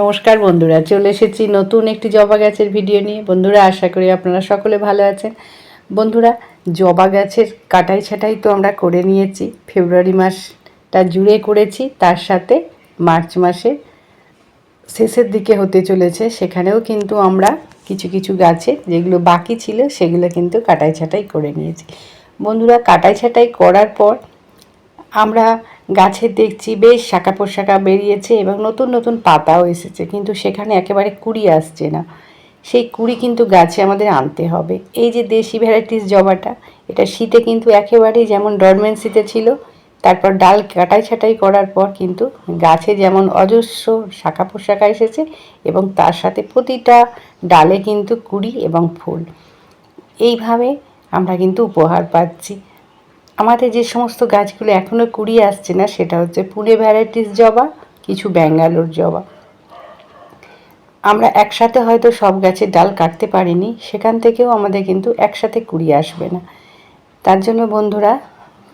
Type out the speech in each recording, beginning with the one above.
নমস্কার বন্ধুরা, চলে এসেছি নতুন একটি জবা গাছের ভিডিও নিয়ে। বন্ধুরা, আশা করি আপনারা সকলে ভালো আছেন। বন্ধুরা, জবা গাছের কাটাই ছাটাই তো আমরা করে নিয়েছি। ফেব্রুয়ারি মাসটা জুড়ে করেছি, তার সাথে মার্চ মাসে শেষের দিকে হতে চলেছে। সেখানেও কিন্তু আমরা কিছু কিছু গাছে যেগুলো বাকি ছিল, সেগুলো কিন্তু কাটাই ছাটাই করে নিয়েছি। বন্ধুরা, কাটাই ছাটাই করার পর আমরা গাছে দেখছি বেশ শাখা পোশাকা বেরিয়েছে এবং নতুন নতুন পাতাও এসেছে, কিন্তু সেখানে একেবারে কুড়ি আসছে না। সেই কুড়ি কিন্তু গাছে আমাদের আনতে হবে। এই যে দেশি ভ্যারাইটিস জবাটা, এটা শীতে কিন্তু একেবারেই যেমন ডরমেন্সিতে ছিল, তারপর ডাল কাটাই ছাটাই করার পর কিন্তু গাছে যেমন অজস্র শাখা পোশাকা এসেছে এবং তার সাথে প্রতিটা ডালে কিন্তু কুড়ি এবং ফুল। এইভাবে আমরা কিন্তু উপহার পাচ্ছি। আমাদের যে সমস্ত গাছগুলো এখনও কুড়িয়ে আসছে না, সেটা হচ্ছে পুনে ভ্যারাইটিস জবা, কিছু ব্যাঙ্গালোর জবা। আমরা একসাথে হয়তো সব গাছের ডাল কাটতে পারিনি, সেখান থেকেও আমাদের কিন্তু একসাথে কুড়িয়ে আসবে না। তার জন্য বন্ধুরা,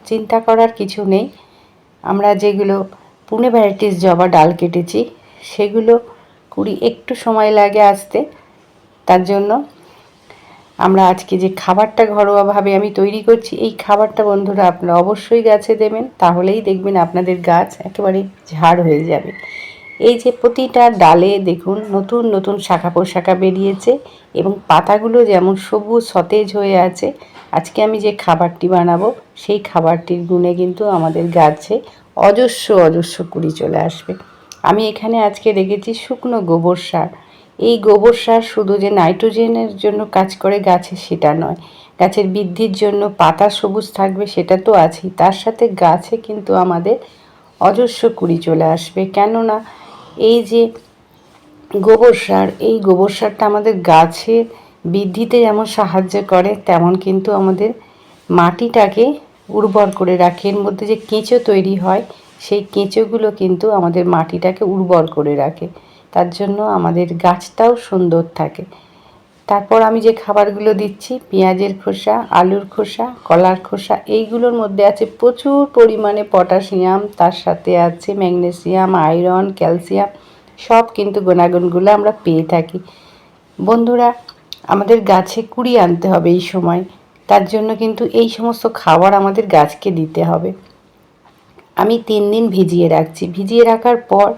চিন্তা করার কিছু নেই। আমরা যেগুলো পুনে ভ্যারাইটিস জবা ডাল কেটেছি, সেগুলো কুড়ি একটু সময় লাগে আসতে। তার জন্য আমরা আজকে যে খাবারটা ঘরোয়াভাবে আমি তৈরি করছি, এই খাবারটা বন্ধুরা আপনারা অবশ্যই গাছে দেবেন, তাহলেই দেখবেন আপনাদের গাছ একেবারে ঝাড় হয়ে যাবে। এই যে প্রতিটা ডালে দেখুন নতুন নতুন শাখা পোশাখা বেরিয়েছে এবং পাতাগুলো যেমন সবুজ সতেজ হয়ে আছে, আজকে আমি যে খাবারটি বানাবো, সেই খাবারটির গুণে কিন্তু আমাদের গাছে অজস্র অজস্র কুড়ি চলে আসবে। আমি এখানে আজকে রেখেছি শুকনো গোবর সার। গোবর সার শুধু যে নাইট্রোজেনের জন্য কাজ করে গাছে, সেটা নয়। গাছের বৃদ্ধির জন্য পাতা সবুজ থাকবে, সেটা তো আছেই। তার সাথে গাছে কিন্তু আমাদের অজস্র কুড়ি চলে আসবে। কেননা এই যে গোবর সার, এই গোবর সারটা আমাদের গাছের বৃদ্ধিতে যেমন সাহায্য করে, তেমন কিন্তু আমাদের মাটিটাকে উর্বর করে রাখে। এর মধ্যে যে কেঁচো তৈরি হয়, সেই কেঁচোগুলো কিন্তু আমাদের মাটিটাকে উর্বর করে রাখে। তার জন্য আমাদের গাছটাও সুন্দর থাকে। তারপর আমি যে খাবারগুলো দিচ্ছি, পেঁয়াজের খোসা, আলুর খোসা, কলার খোসা, এইগুলোর মধ্যে আছে প্রচুর পরিমাণে পটাশিয়াম, তার সাথে আছে ম্যাগনেসিয়াম, আয়রন, ক্যালসিয়াম, সব কিন্তু গুণাগুণগুলো আমরা পেয়ে থাকি। বন্ধুরা, আমাদের গাছে কুড়ি আনতে হবে এই সময়, তার জন্য কিন্তু এই সমস্ত খাবার আমাদের গাছকে দিতে হবে। আমি তিন দিন ভিজিয়ে রাখছি। ভিজিয়ে রাখার পর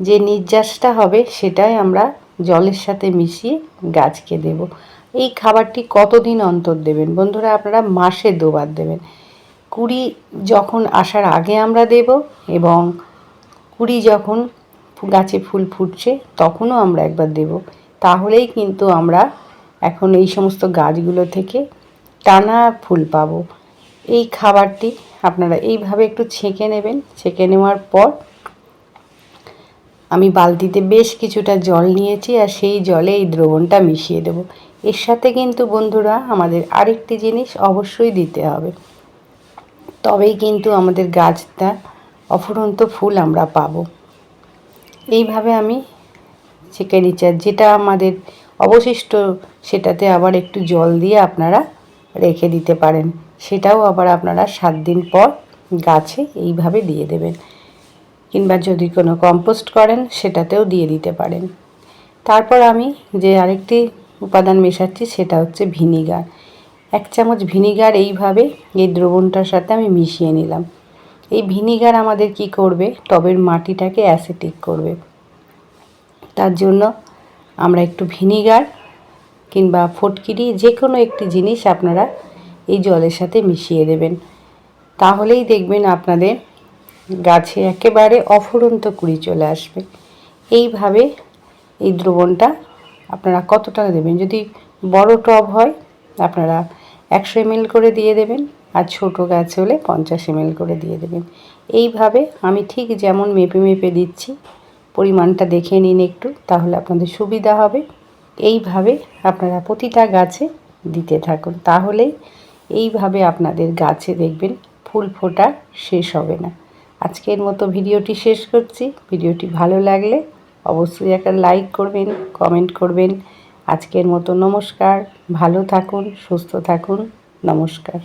যে নির্যাসটা হবে সেটাই আমরা জলের সাথে মিশিয়ে গাছকে দেব। এই খাবারটি কতদিন অন্তর দেবেন? বন্ধুরা, আপনারা মাসে দুবার দেবেন। কুড়ি যখন আসার আগে আমরা দেব এবং কুড়ি যখন গাছে ফুল ফুটছে তখনও আমরা একবার দেব। তাহলেই কিন্তু আমরা এখন এই সমস্ত গাছগুলো থেকে টানা ফুল পাবো। এই খাবারটি আপনারা এইভাবে একটু ছেঁকে নেবেন। ছেঁকে নেওয়ার পর আমি বালতিতে বেশ কিছুটা জল নিয়েছি আর সেই জলে এই দ্রবণটা মিশিয়ে দেব। এর সাথে কিন্তু বন্ধুরা আমাদের আরেকটি জিনিস অবশ্যই দিতে হবে। তবেই কিন্তু আমাদের গাছটা অফুরন্ত ফুল আমরা পাব। এইভাবে আমি নিচ্ছি আর যেটা আমাদের অবশিষ্ট সেটাতে আবার একটু জল দিয়ে আপনারা রেখে দিতে পারেন। সেটাও আবার আপনারা সাত দিন পর গাছে এইভাবে দিয়ে দেবেন। কিংবা যদি কোনো কম্পোস্ট করেন, সেটাতেও দিয়ে দিতে পারেন। তারপর আমি যে আরেকটি উপাদান মেশাচ্ছি, সেটা হচ্ছে ভিনিগার। এক চামচ ভিনিগার এইভাবে এই দ্রবণটার সাথে আমি মিশিয়ে নিলাম। এই ভিনিগার আমাদের কি করবে? টবের মাটিটাকে অ্যাসিটিক করবে। তার জন্য আমরা একটু ভিনিগার কিংবা ফটকিরি যে কোনো একটি জিনিস আপনারা এই জলের সাথে মিশিয়ে দেবেন। তাহলেই দেখবেন আপনাদের গাছে একেবারে অফুরন্ত কুড়ি চলে আসবে। এইভাবে এই দ্রবণটা আপনারা কত টাকা দেবেন? যদি বড় টব হয়, আপনারা একশো এমএল করে দিয়ে দেবেন আর ছোট গাছ হলে পঞ্চাশ এমএল করে দিয়ে দেবেন। এইভাবে আমি ঠিক যেমন মেপে মেপে দিচ্ছি, পরিমাণটা দেখে নিন একটু, তাহলে আপনাদের সুবিধা হবে। এইভাবে আপনারা প্রতিটা গাছে দিতে থাকুন, তাহলেই এইভাবে আপনাদের গাছে দেখবেন ফুল ফোটা শেষ হবে না। আজকের মতো ভিডিওটি শেষ করছি। ভিডিওটি ভালো লাগলে অবশ্যই একটা লাইক করবেন, কমেন্ট করবেন। আজকের মতো নমস্কার। ভালো থাকুন, সুস্থ থাকুন। নমস্কার।